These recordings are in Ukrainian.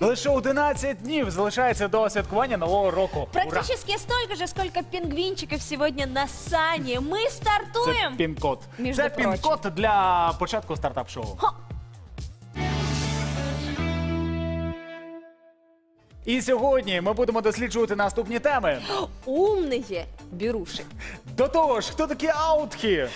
Лише 11 днів залишається до святкування нового року. Ура! Практически столько же, сколько пингвинчиков сегодня на сане. Мы Це стартуем. пін-код. Між Це прочим. пін-код для початку стартап-шоу. Ха. І сьогодні ми будемо досліджувати наступні теми. Умные беруши. До того ж, хто такі аутхи?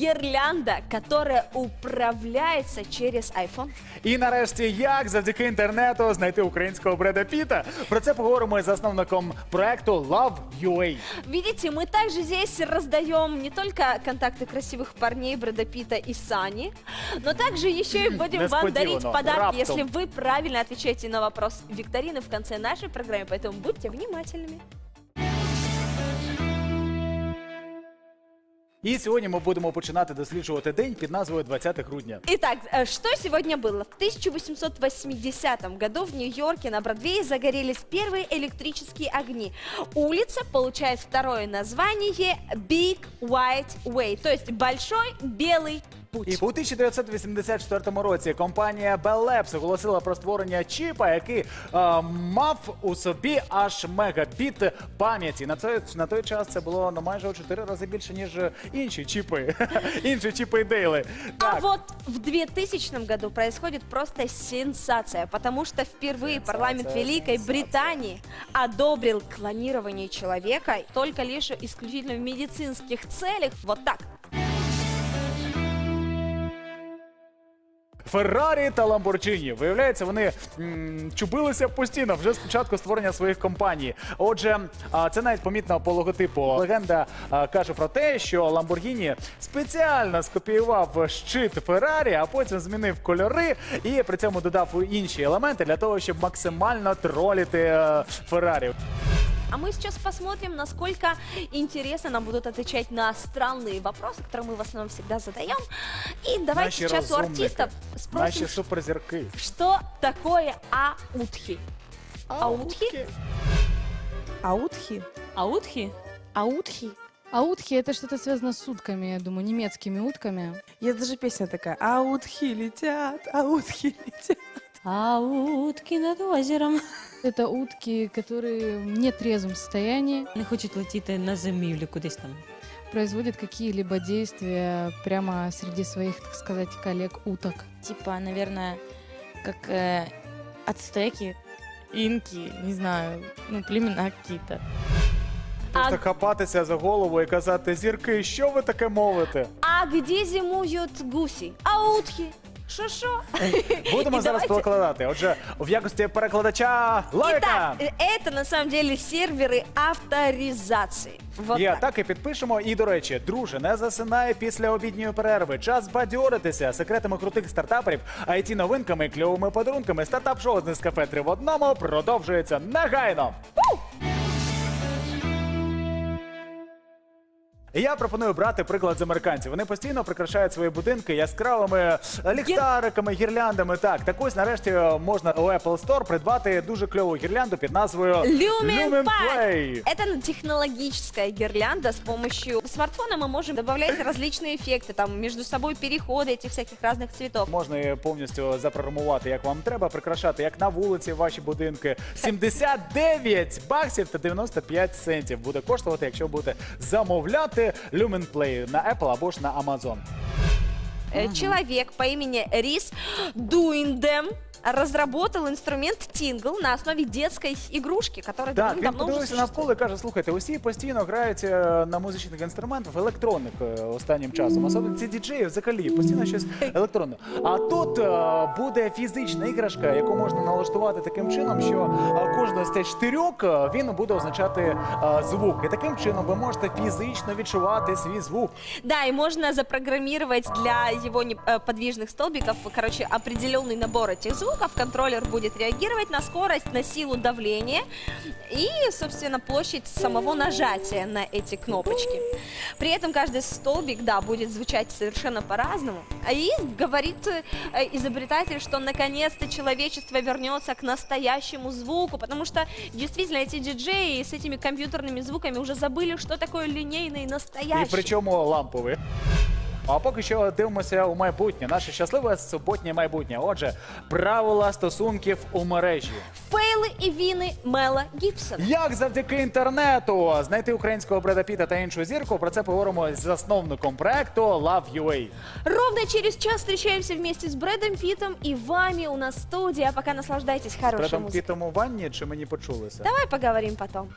Гирлянда, которая управляется через iPhone. І нарешті, як завдяки інтернету знайти українського Бреда Піта? Про це поговоримо із засновником проекту Love.ua. Видите, мы также здесь раздаем не только контакты красивых парней Брэда Питта и Сани, но также еще и будем вам дарить Несподівано, подарки, раптом. если вы правильно отвечаете на вопрос викторины в конце нашей программы, поэтому будьте внимательными. І сьогодні ми будемо починати досліджувати день під назвою 20 грудня. Итак, э, что сегодня было? В 1880 году в Нью-Йорке на Бродвее загорелись первые электрические огни. Улица получает второе название Big White Way, то есть Большой Белый Путь. І у 1984 році компанія Bell Labs оголосила про створення чіпа, який е, мав у собі аж мегабіт пам'яті. На той, на той час це було на майже у 4 рази більше, ніж інші чіпи. інші чіпи і дейли. А вот в 2000 году происходит просто сенсация, потому что впервые Сенсация, парламент Великой сенсация. Британии одобрил клонирование человека только лишь исключительно в медицинских целях. Вот так. Феррарі та Ламборджині. Виявляється, вони м, чубилися постійно вже з початку створення своїх компаній. Отже, це навіть помітно по логотипу. Легенда каже про те, що Ламборгіні спеціально скопіював щит Феррарі, а потім змінив кольори і при цьому додав інші елементи для того, щоб максимально троліти е, Феррарі. А мы сейчас посмотрим, насколько интересно нам будут отвечать на странные вопросы, которые мы в основном всегда задаем. И давайте Наші сейчас у розумники, артистов наші спросим, суперзірки. что такое аутхи. Аутхи? Аутхи? Аутхи? Аутхи? А утки это что-то связано с утками, я думаю, немецкими утками. Есть даже песня такая. Аутхи летят, аутхи летят. А утки над озером Это утки, которые в нетрезвом состоянии не хочуть летіти на зимівлю кудись там. производят какие-либо действия прямо среди своих, так сказать, коллег-уток. типа, наверное, как э, ацтеки, инки, не знаю, ну, племена какие-то. Просто А- хапатися за голову і казати зірки, що ви таке мовите? А где зимуют гуси? Аутхи? Шо-шо? Будемо І зараз давайте- перекладати. Отже, в якості перекладача лайка. Итак, э, это на самом деле серверы авторизации. Вот Є, так. так і підпишемо. І до речі, друже, не засинає після обідньої перерви. Час бадьоритися секретами крутих стартаперів, it новинками, кльовими подарунками. Стартап шоу з Нескафе 3 в одному продовжується негайно. Я пропоную брати приклад з американців. Вони постійно прикрашають свої будинки яскравими е, ліхтариками, гірляндами. Так, так ось нарешті е, можна у Apple Store придбати дуже кльову гірлянду під назвою Lumen Lumen Pack. Play. Это технологическая гирлянда. С помощью смартфона мы можем добавлять различные эффекты, там между собой переходы этих всяких разных цветов. Можна її повністю запрограмувати, як вам треба, прикрашати як на вулиці ваші будинки. 79 баксів та 95 центів буде коштувати, якщо будете замовляти Play на Apple або ж на Amazon. Э, Человек по имени Рис Дуиндем разработал инструмент Tingle на основе детской игрушки, которая Так, він давным-давно уже подивився существует. навколо і каже: слухайте, усі постійно грають е, на музичних інструментах електронних е, останнім часом. Особливо ці діджеї взагалі постійно щось електронне. А тут е, буде фізична іграшка, яку можна налаштувати таким чином, що е, кожен з цих штирьок е, він буде означати е, звук. І таким чином ви можете фізично відчувати свій звук. Да, и можно запрограммировать для его не- э, подвижных столбиков, короче, определенный набор этих звуков. Контроллер будет реагировать на скорость, на силу давления и, собственно, площадь самого нажатия на эти кнопочки. При этом каждый столбик, да, будет звучать совершенно по-разному. А И говорит э, изобретатель, что наконец-то человечество вернется к настоящему звуку, потому что действительно эти диджеи с этими компьютерными звуками уже забыли, что такое линейный настоящий. причому ламповий. А поки що дивимося у майбутнє, наше щасливе суботнє майбутнє. Отже, правила стосунків у мережі. Фейли і віни Мела Гібсона. Як завдяки інтернету знайти українського Бреда Піта та іншу зірку? Про це поговоримо з засновником проекту Love.ua. Ровно через час встречаемся вместе с Брэдом Питом и вами у нас. А пока наслаждайтесь хорошей Бредом музыкой. Пітом у ванні чи мені почулося? Давай поговорим потом.